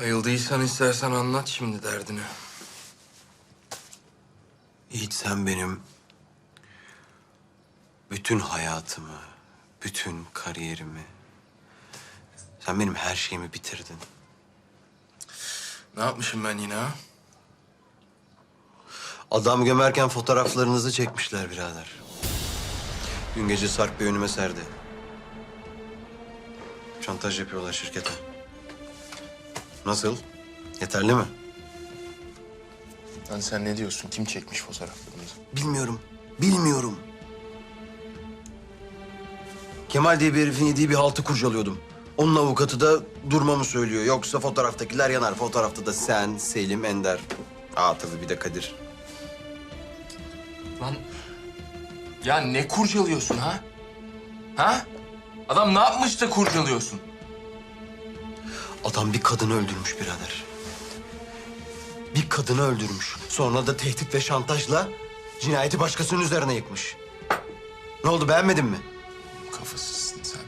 Ayıldıysan istersen anlat şimdi derdini. Yiğit sen benim bütün hayatımı, bütün kariyerimi, sen benim her şeyimi bitirdin. Ne yapmışım ben yine ha? Adam gömerken fotoğraflarınızı çekmişler birader. Dün gece Sarp Bey önüme serdi. Şantaj yapıyorlar şirkete. Nasıl? Yeterli mi? Lan sen ne diyorsun? Kim çekmiş fotoğraflarımızı? Bilmiyorum. Bilmiyorum. Kemal diye bir herifin yediği bir haltı kurcalıyordum. Onun avukatı da durmamı söylüyor. Yoksa fotoğraftakiler yanar. Fotoğrafta da sen, Selim, Ender. Aa tabii bir de Kadir. Lan ya ne kurcalıyorsun ha? Ha? Adam ne yapmış da kurcalıyorsun? Adam bir kadını öldürmüş birader. Bir kadını öldürmüş. Sonra da tehdit ve şantajla cinayeti başkasının üzerine yıkmış. Ne oldu beğenmedin mi? Kafasızsın sen.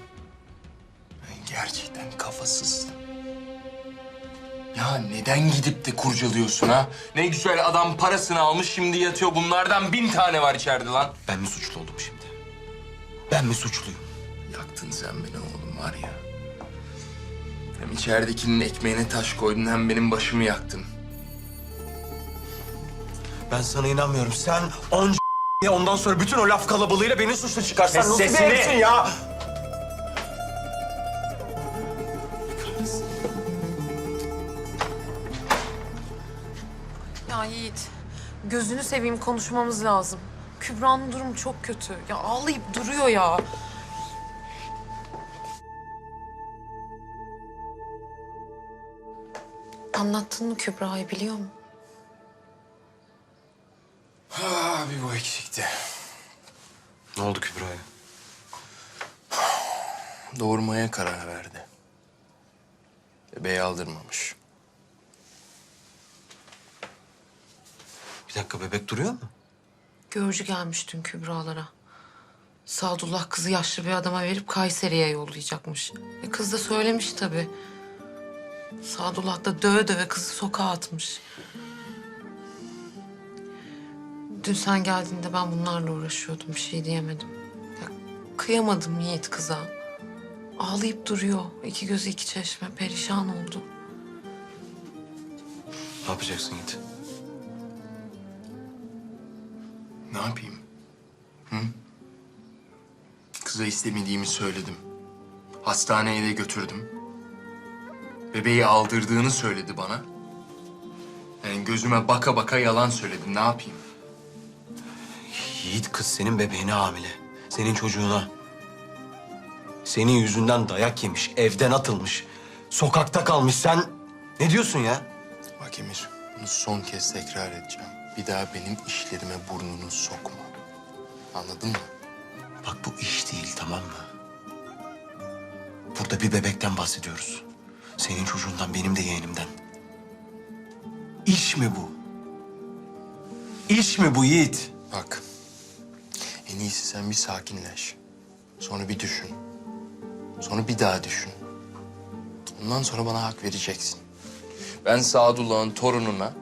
Gerçekten kafasızsın. Ya neden gidip de kurcalıyorsun ha? Ne güzel adam parasını almış şimdi yatıyor. Bunlardan bin tane var içeride lan. Ben mi suçlu oldum şimdi? Ben mi suçluyum? Yaktın sen beni oğlum var ya. Hem içeridekinin ekmeğine taş koydun hem benim başımı yaktın. Ben sana inanmıyorum. Sen onca diye ondan sonra bütün o laf kalabalığıyla beni suçlu çıkarsan Kes nasıl bir sesini! herifsin ya? Ya Yiğit, gözünü seveyim konuşmamız lazım. Kübra'nın durumu çok kötü. Ya ağlayıp duruyor ya. Anlattın mı Kübra'yı biliyor mu? Ah bir bu eksikti. Ne oldu Kübra'ya? Doğurmaya karar verdi. Bebeği aldırmamış. Bir dakika bebek duruyor mu? Görücü gelmiş dün Kübra'lara. Sadullah kızı yaşlı bir adama verip Kayseri'ye yollayacakmış. E kız da söylemiş tabii. Sadullah da döve döve kızı sokağa atmış. Dün sen geldiğinde ben bunlarla uğraşıyordum. Bir şey diyemedim. Ya, kıyamadım Yiğit kıza. Ağlayıp duruyor. İki gözü iki çeşme. Perişan oldu. Ne yapacaksın Yiğit? Ne yapayım? Hı? Kıza istemediğimi söyledim. Hastaneye de götürdüm. Bebeği aldırdığını söyledi bana. Yani gözüme baka baka yalan söyledim. Ne yapayım? Yiğit kız senin bebeğine hamile. Senin çocuğuna. Senin yüzünden dayak yemiş, evden atılmış. Sokakta kalmış. Sen ne diyorsun ya? Bak Emir, bunu son kez tekrar edeceğim. Bir daha benim işlerime burnunu sokma. Anladın mı? Bak bu iş değil tamam mı? Burada bir bebekten bahsediyoruz. Senin çocuğundan benim de yeğenimden. İş mi bu? İş mi bu Yiğit? Bak, en iyisi sen bir sakinleş. Sonra bir düşün. Sonra bir daha düşün. Ondan sonra bana hak vereceksin. Ben Sadullah'ın torununa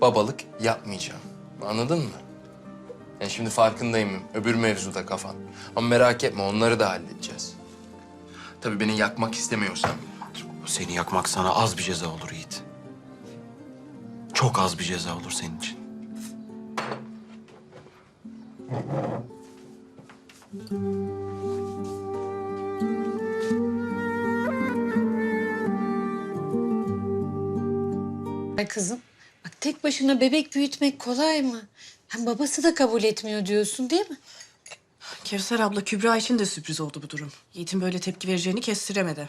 babalık yapmayacağım. Anladın mı? Yani şimdi farkındayım öbür mevzuda kafan. Ama merak etme onları da halledeceğiz. Tabii beni yakmak istemiyorsan. Seni yakmak sana az bir ceza olur Yiğit. Çok az bir ceza olur senin için. Ay kızım, bak tek başına bebek büyütmek kolay mı? Hem babası da kabul etmiyor diyorsun değil mi? Kevser abla Kübra için de sürpriz oldu bu durum. Yiğit'in böyle tepki vereceğini kestiremedi.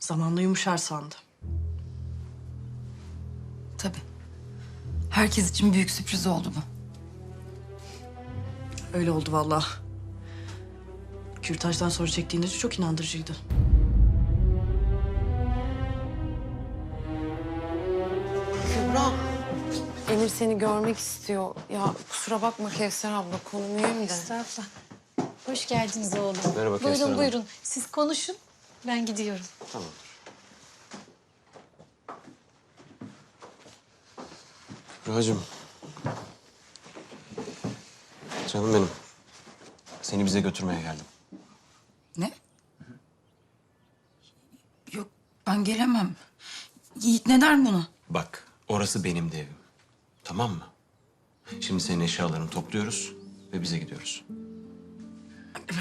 Zamanla yumuşar sandı. Tabii. Herkes için büyük sürpriz oldu bu. Öyle oldu vallahi. Kürtajdan sonra çektiğinde de çok inandırıcıydı. Kübra, Emir seni görmek istiyor. Ya kusura bakma Kevser abla konu mühim de. Estağfurullah. Hoş geldiniz oğlum. Merhaba Kevser Buyurun Hanım. buyurun. Siz konuşun. Ben gidiyorum. Tamamdır. Rühacığım. Canım benim. Seni bize götürmeye geldim. Ne? Yok ben gelemem. Yiğit ne der buna? Bak orası benim de evim. Tamam mı? Şimdi senin eşyalarını topluyoruz ve bize gidiyoruz.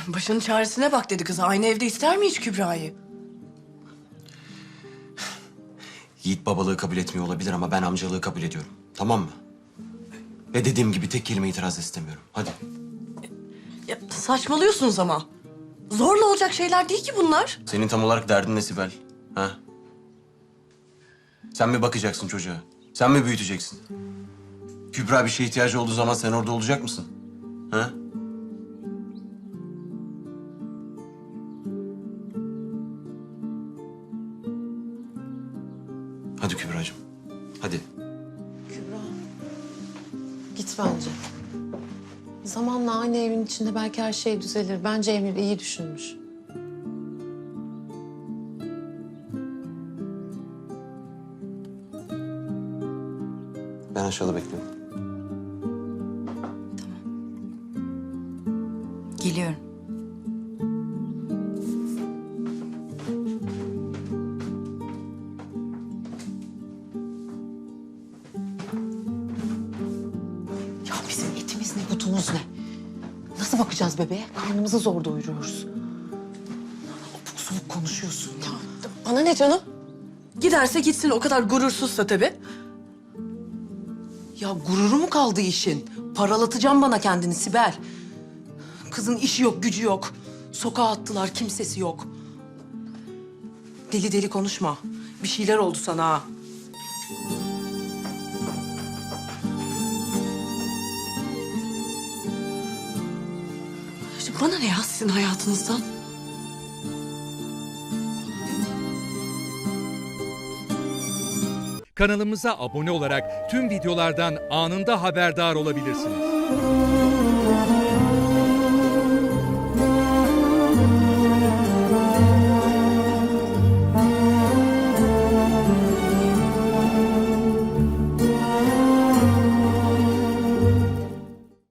Başının çaresine bak dedi kız. Aynı evde ister mi hiç Kübra'yı? Yiğit babalığı kabul etmiyor olabilir ama ben amcalığı kabul ediyorum. Tamam mı? Ve dediğim gibi tek kelime itiraz istemiyorum. Hadi. Ya, saçmalıyorsunuz ama. Zorla olacak şeyler değil ki bunlar. Senin tam olarak derdin ne Sibel? Ha? Sen mi bakacaksın çocuğa? Sen mi büyüteceksin? Kübra bir şeye ihtiyacı olduğu zaman sen orada olacak mısın? Ha? Bence. Zamanla aynı evin içinde belki her şey düzelir. Bence Emir iyi düşünmüş. Ben aşağıda bekliyorum. Geliyorum. Etimiz ne, butumuz ne? Nasıl bakacağız bebeğe? Karnımızı zor doyuruyoruz. Abuk subuk konuşuyorsun ya. Bana ne canım? Giderse gitsin o kadar gurursuzsa tabii. Ya gururu mu kaldı işin? Paralatacağım bana kendini Sibel. Kızın işi yok, gücü yok. Sokağa attılar, kimsesi yok. Deli deli konuşma. Bir şeyler oldu sana ha. Şimdi Bana ne ya sizin hayatınızdan? Kanalımıza abone olarak tüm videolardan anında haberdar olabilirsiniz.